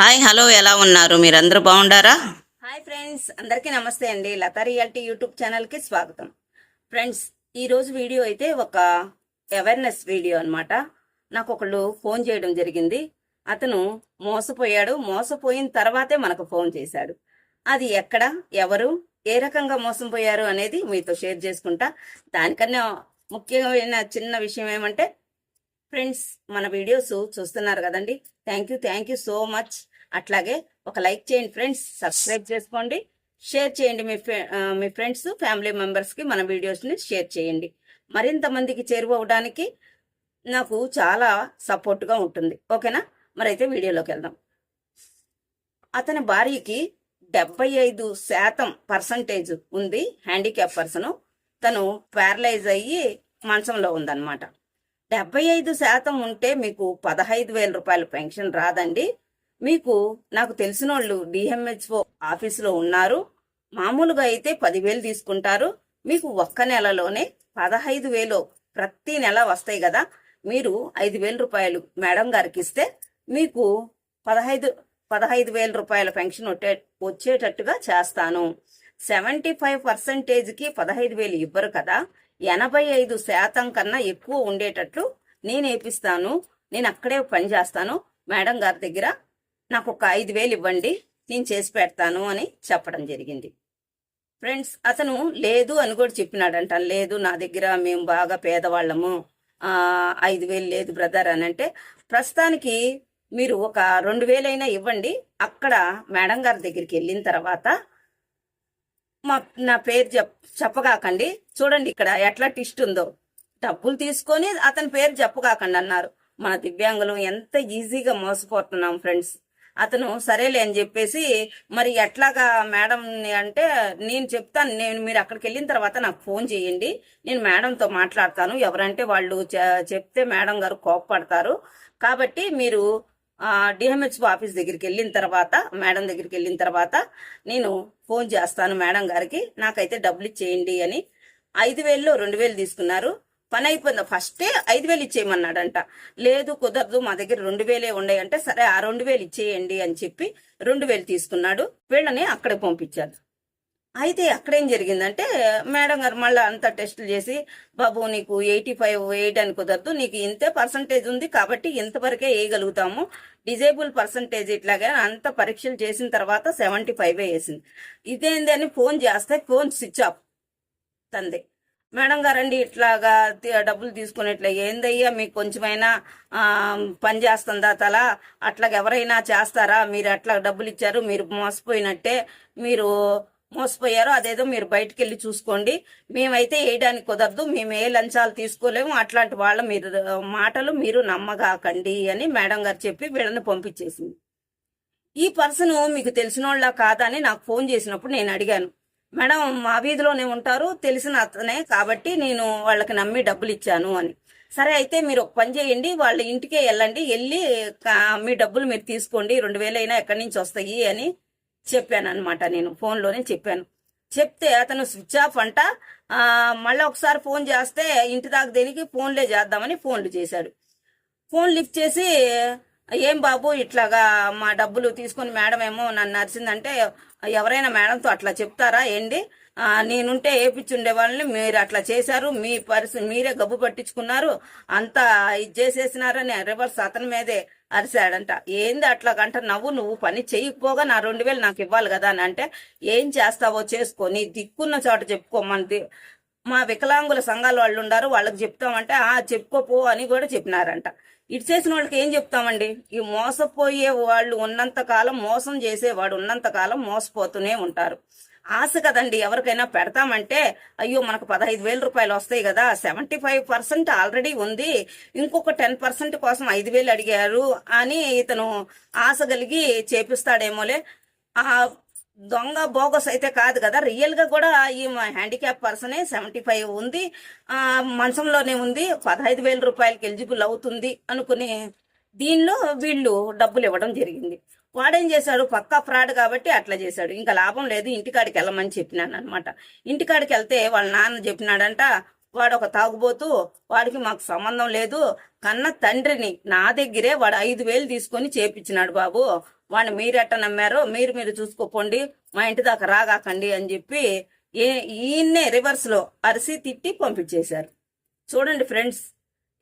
Hi hello ఎలా ఉన్నారు? మీరందరూ బాగుండారా? హాయ్ ఫ్రెండ్స్ అందరికీ నమస్తే అండి. లతా రియాలిటీ యూట్యూబ్ ఛానల్కి స్వాగతం. ఫ్రెండ్స్ ఈరోజు వీడియో అయితే ఒక అవేర్నెస్ వీడియో అనమాట నాకు ఒకళ్ళు ఫోన్ చేయడం జరిగింది. అతను మోసపోయాడు. మోసపోయిన తర్వాతే మనకు ఫోన్ చేశాడు. అది ఎక్కడ? ఎవరు? ఏ రకంగా మోసం పోయారు అనేది మీతో షేర్ చేసుకుంటా. దానికన్నా ముఖ్యమైన చిన్న విషయం ఏమంటే ఫ్రెండ్స్ మన వీడియోస్ చూస్తున్నారు కదండి. Thank you thank you so much అట్లాగే ఒక లైక్ చేయండి ఫ్రెండ్స్ సబ్స్క్రైబ్ చేసుకోండి. షేర్ చేయండి మీ మీ ఫ్రెండ్స్ ఫ్యామిలీ మెంబర్స్కి మన వీడియోస్ని షేర్ చేయండి. మరింత మందికి చేరువవడానికి నాకు చాలా సపోర్ట్గా ఉంటుంది. ఓకేనా? మరైతే వీడియోలోకి వెళ్దాం. అతని భార్యకి డెబ్బై ఐదు శాతం పర్సంటేజ్ ఉంది హ్యాండిక్యాప్ పర్సన్. తను ప్యారలైజ్ అయ్యి మంచంలో ఉందన్నమాట. డెబ్బై ఐదు శాతం ఉంటే మీకు పదహైదు వేల రూపాయల పెన్షన్ రాదండి. మీకు నాకు తెలిసిన వాళ్ళు డిఎంహెచ్ఓ ఆఫీసులో ఉన్నారు. మామూలుగా అయితే పదివేలు తీసుకుంటారు. మీకు ఒక్క నెలలోనే పదహైదు వేలు ప్రతి నెల వస్తాయి కదా. మీరు ఐదు వేల రూపాయలు మేడం గారికి ఇస్తే మీకు పదహైదు పదహైదు వేల రూపాయల పెన్షన్ వచ్చే వచ్చేటట్టుగా చేస్తాను. సెవెంటీ ఫైవ్ పర్సెంటేజ్కి పదహైదు వేలు ఇవ్వరు కదా. ఎనభై ఐదు శాతం కన్నా ఎక్కువ ఉండేటట్లు నేను వేపిస్తాను నేను అక్కడే పని చేస్తాను. మేడం గారి దగ్గర నాకు ఒక ఐదు వేలు ఇవ్వండి. నేను చేసి పెడతాను అని చెప్పడం జరిగింది. ఫ్రెండ్స్ అతను లేదు అని కూడా చెప్పినాడంట. లేదు నా దగ్గర మేము బాగా పేదవాళ్ళము. ఐదు వేలు లేదు బ్రదర్ అని అంటే ప్రస్తుతానికి మీరు ఒక రెండు వేలైనా ఇవ్వండి. అక్కడ మేడం గారి దగ్గరికి వెళ్ళిన తర్వాత మా నా పేరు చెప్ చెప్పగాకండి. చూడండి ఇక్కడ ఎట్లా టిస్ట్ ఉందో. డబ్బులు తీసుకొని అతని పేరు చెప్పగాకండి అన్నారు. మన దివ్యాంగులు ఎంత ఈజీగా మోసపోతున్నాం ఫ్రెండ్స్. అతను సరేలే అని చెప్పేసి మరి ఎట్లాగా మేడం అంటే నేను చెప్తాను. నేను మీరు అక్కడికి వెళ్ళిన తర్వాత నాకు ఫోన్ చేయండి. నేను మేడంతో మాట్లాడతాను. ఎవరంటే వాళ్ళు చెప్తే మేడం గారు కోపపడతారు. కాబట్టి మీరు డిహెచ్ఓ ఆఫీస్ దగ్గరికి వెళ్ళిన తర్వాత మేడం దగ్గరికి వెళ్ళిన తర్వాత నేను ఫోన్ చేస్తాను మేడం గారికి నాకైతే డబ్బులు ఇచ్చేయండి అని. ఐదు వేలు రెండు వేలు తీసుకున్నారు. పని అయిపోయింది. ఫస్టే ఐదు వేలు ఇచ్చేయమన్నాడంట. లేదు కుదరదు మా దగ్గర రెండు వేలే ఉన్నాయి అంటే సరే ఆ రెండు వేలు ఇచ్చేయండి అని చెప్పి రెండు వేలు తీసుకున్నాడు. వీళ్ళని అక్కడికి పంపించారు అయితే అక్కడేం జరిగిందంటే మేడం గారు మళ్ళీ అంత టెస్టులు చేసి బాబు నీకు ఎయిటీ ఫైవ్ వేయడానికి కుదరదు నీకు ఇంతే పర్సంటేజ్ ఉంది కాబట్టి ఇంతవరకే వేయగలుగుతాము. డిజేబుల్ పర్సంటేజ్ ఇట్లాగా అంత పరీక్షలు చేసిన తర్వాత సెవెంటీ ఫైవ్ వేసింది. ఇదేంది అని ఫోన్ చేస్తే ఫోన్ స్విచ్ ఆఫ్ తంది. మేడం గారండి ఇట్లాగా డబ్బులు తీసుకునేట్లా ఏందయ్యా మీకు కొంచెమైనా పని చేస్తుందా తల? అట్లాగ ఎవరైనా చేస్తారా? మీరు అట్లా డబ్బులు ఇచ్చారు? మీరు మోసపోయినట్టే మీరు మోసపోయారు అదేదో మీరు బయటికి వెళ్ళి చూసుకోండి. మేమైతే వేయడానికి కుదరదు. మేము ఏ లంచాలు తీసుకోలేము. అట్లాంటి వాళ్ళ మీరు మాటలు మీరు నమ్మగాకండి అని మేడం గారు చెప్పి వీళ్ళని పంపించేసింది. ఈ పర్సన్ మీకు తెలిసిన వాళ్ళ కాదా అని నాకు ఫోన్ చేసినప్పుడు నేను అడిగాను. మేడం మా వీధిలోనే ఉంటారు. తెలిసిన అతనే కాబట్టి నేను వాళ్ళకి నమ్మి డబ్బులు ఇచ్చాను అని. సరే అయితే మీరు ఒక పని చేయండి. వాళ్ళ ఇంటికే వెళ్ళండి. వెళ్ళి మీ డబ్బులు మీరు తీసుకోండి. రెండు వేలైనా ఎక్కడి నుంచి వస్తాయి అని చెప్పాను అనమాట నేను. ఫోన్లోనే చెప్పాను. చెప్తే అతను స్విచ్ ఆఫ్ అంట మళ్ళీ ఒకసారి ఫోన్ చేస్తే ఇంటి దాకా దేనికి ఫోన్లే చేద్దామని ఫోన్లు చేశాడు. ఫోన్ లిఫ్ట్ చేసి ఏం బాబు ఇట్లాగా మా డబ్బులు తీసుకొని మేడం ఏమో నన్ను నరిసిందంటే ఎవరైనా మేడంతో అట్లా చెప్తారా ఏంటి? నేనుంటే ఏపిచ్చుండే వాళ్ళని మీరు అట్లా చేశారు మీ పరిస్థితి మీరే గబ్బు పట్టించుకున్నారు అంతా ఇది చేసేసినారని రివర్స్ అతని మీదే అరిశాడంట ఏంది అట్లాగంట నవ్వు నువ్వు పని చేయకపోగా నా రెండు వేలు నాకు ఇవ్వాలి కదా అని అంటే ఏం చేస్తావో చేసుకో నీ దిక్కున్న చోట చెప్పుకోమని మా వికలాంగుల సంఘాల వాళ్ళు ఉన్నారు వాళ్ళకి చెప్తామంటే ఆ చెప్పుకోపో అని కూడా చెప్పినారంట. ఇటు చేసిన వాళ్ళకి ఏం చెప్తామండి? ఈ మోసపోయే వాళ్ళు ఉన్నంత కాలం మోసం చేసేవాడు ఉన్నంత కాలం మోసపోతూనే ఉంటారు. ఆశ కదండి. ఎవరికైనా పెడతామంటే అయ్యో మనకు పదహైదు వేల రూపాయలు వస్తాయి కదా సెవెంటీ ఫైవ్ పర్సెంట్ ఆల్రెడీ ఉంది. ఇంకొక టెన్ పర్సెంట్ కోసం ఐదు వేలు అడిగారు అని ఇతను ఆశ కలిగి చేపిస్తాడేమోలే. ఆ దొంగ బోగస్ అయితే కాదు కదా రియల్గా కూడా ఈ హ్యాండిక్యాప్ పర్సనే సెవెంటీ ఫైవ్ ఉంది. ఆ మంచంలోనే ఉంది. పదహైదు వేల రూపాయలకి ఎలిజిబుల్ అవుతుంది అనుకుని దీనిలో వీళ్ళు డబ్బులు ఇవ్వడం జరిగింది. వాడేం చేశాడు? పక్కా ఫ్రాడ్ కాబట్టి అట్లా చేశాడు. ఇంకా లాభం లేదు ఇంటికాడికి వెళ్ళమని చెప్పినాను అనమాట ఇంటికాడికి వెళ్తే వాళ్ళ నాన్న చెప్పినాడంట వాడు ఒక తాగుబోతూ వాడికి మాకు సంబంధం లేదు. కన్న తండ్రిని నా దగ్గరే వాడు ఐదు వేలు తీసుకొని చేపించినాడు బాబు. వాడిని మీరెట్ట నమ్మారో మీరు మీరు చూసుకోపోండి మా ఇంటి దాకా రాగాకండి అని చెప్పి ఏ ఈయన్నే రివర్స్లో అరిసి తిట్టి పంపించేశారు. చూడండి ఫ్రెండ్స్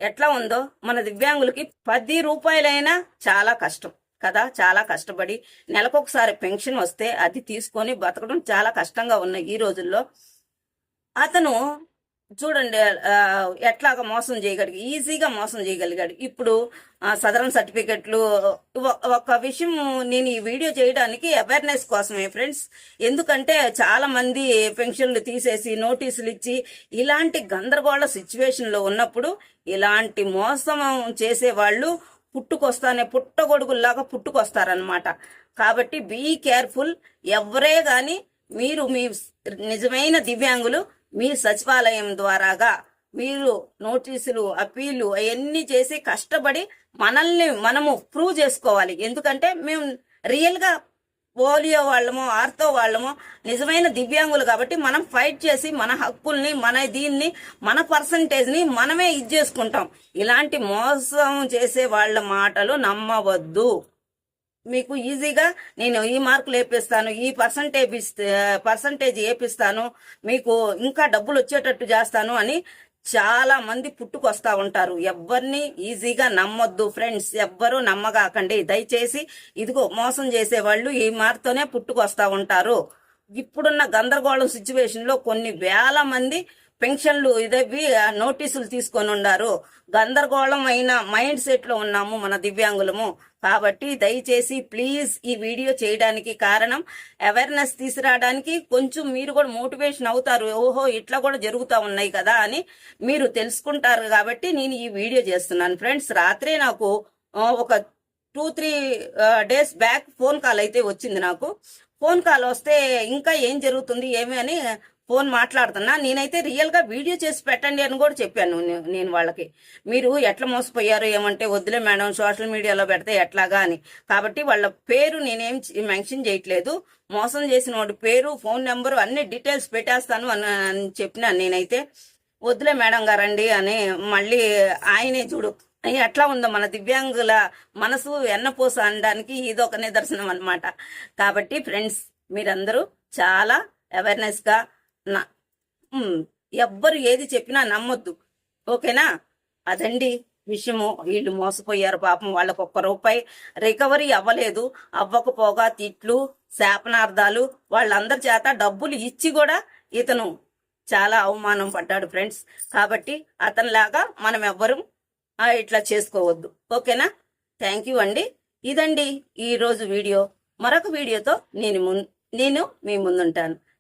ఎట్లా ఉందో? మన దివ్యాంగులకి పది రూపాయలైనా చాలా కష్టం. కదా? చాలా కష్టపడి నెలకొకసారి పెన్షన్ వస్తే అది తీసుకొని బతకడం చాలా కష్టంగా ఉన్నాయి ఈ రోజుల్లో. అతను చూడండి ఎట్లాగ ఎట్లాగా మోసం చేయగలిగి ఈజీగా మోసం చేయగలిగాడు. ఇప్పుడు సదరన్ సర్టిఫికెట్లు ఒక విషయం నేను ఈ వీడియో చేయడానికి అవేర్నెస్ కోసమే ఫ్రెండ్స్. ఎందుకంటే చాలా మంది పెన్షన్లు తీసేసి నోటీసులు ఇచ్చి ఇలాంటి గందరగోళ సిచ్యువేషన్లో ఉన్నప్పుడు ఇలాంటి మోసం చేసే వాళ్ళు పుట్టుకొస్తానే పుట్టగొడుగుల్లాగా పుట్టుకొస్తారనమాట కాబట్టి బీ కేర్ఫుల్ ఎవరే గాని మీరు మీ నిజమైన దివ్యాంగులు మీ సచివాలయం ద్వారాగా మీరు నోటీసులు అప్పీలు అవన్నీ చేసి కష్టపడి మనల్ని మనము ప్రూవ్ చేసుకోవాలి. ఎందుకంటే మేము రియల్గా పోలియో వాళ్ళము ఆర్తో వాళ్ళము నిజమైన దివ్యాంగులు కాబట్టి మనం ఫైట్ చేసి మన హక్కుల్ని మన దీన్ని మన పర్సంటేజ్ని మనమే ఇది చేసుకుంటాం. ఇలాంటి మోసం చేసే వాళ్ళ మాటలు నమ్మవద్దు. మీకు ఈజీగా నేను ఈ మార్కులు వేపిస్తాను ఈ పర్సంటేజ్ పర్సంటేజ్ వేపిస్తాను మీకు ఇంకా డబ్బులు వచ్చేటట్టు చేస్తాను అని చాలా మంది పుట్టుకొస్తా ఉంటారు. ఎవరిని ఈజీగా నమ్మొద్దు ఫ్రెండ్స్. ఎవ్వరూ నమ్మగాకండి. దయచేసి ఇదిగో మోసం చేసే వాళ్ళు ఈ మారితోనే పుట్టుకొస్తా ఉంటారు. ఇప్పుడున్న గందరగోళం సిచ్యువేషన్లో కొన్ని వేల మంది పెన్షన్లు ఇదవి నోటీసులు తీసుకొని ఉన్నారు గందరగోళం అయిన మైండ్ సెట్లో ఉన్నాము మన దివ్యాంగులము. కాబట్టి దయచేసి ప్లీజ్ ఈ వీడియో చేయడానికి కారణం అవేర్నెస్ తీసుకురావడానికి కొంచెం మీరు కూడా మోటివేషన్ అవుతారు. ఓహో ఇట్లా కూడా జరుగుతూ ఉన్నాయి కదా అని మీరు తెలుసుకుంటారు కాబట్టి నేను ఈ వీడియో చేస్తున్నాను. ఫ్రెండ్స్ రాత్రే నాకు ఒక two three days back phone call అయితే వచ్చింది నాకు. ఫోన్ కాల్ వస్తే ఇంకా ఏం జరుగుతుంది ఏమి అని ఫోన్ మాట్లాడుతున్నా నేనైతే రియల్గా వీడియో చేసి పెట్టండి అని కూడా చెప్పాను నేను వాళ్ళకి. మీరు ఎట్లా మోసపోయారు ఏమంటే వద్దులే మేడం సోషల్ మీడియాలో పెడితే ఎట్లాగా అని. కాబట్టి వాళ్ళ పేరు నేనేం మెన్షన్ చేయట్లేదు. మోసం చేసిన వాడి పేరు ఫోన్ నెంబరు అన్ని డీటెయిల్స్ పెట్టేస్తాను అని చెప్పినాను నేనైతే వద్దులే మేడం గారండి అని మళ్ళీ ఆయనే చూడు ఎట్లా ఉందో మన దివ్యాంగుల మనసు ఎన్నపూస అనడానికి ఇది ఒక నిదర్శనం అన్నమాట. కాబట్టి ఫ్రెండ్స్ మీరందరూ చాలా అవేర్నెస్గా నా ఎవ్వరు ఏది చెప్పినా నమ్మొద్దు. ఓకేనా? అదండి విషయము. వీళ్ళు మోసపోయారు పాపం. వాళ్ళకు ఒక్క రూపాయి రికవరీ అవ్వలేదు. అవ్వకపోగా తిట్లు శాపనార్థాలు వాళ్ళందరి చేత డబ్బులు ఇచ్చి కూడా ఇతను చాలా అవమానం పడ్డాడు ఫ్రెండ్స్. కాబట్టి అతనిలాగా మనం ఎవ్వరూ ఇట్లా చేసుకోవద్దు. ఓకేనా? థ్యాంక్ యూ అండి. ఇదండి ఈరోజు వీడియో. మరొక వీడియోతో నేను నేను మీ ముందుంటాను.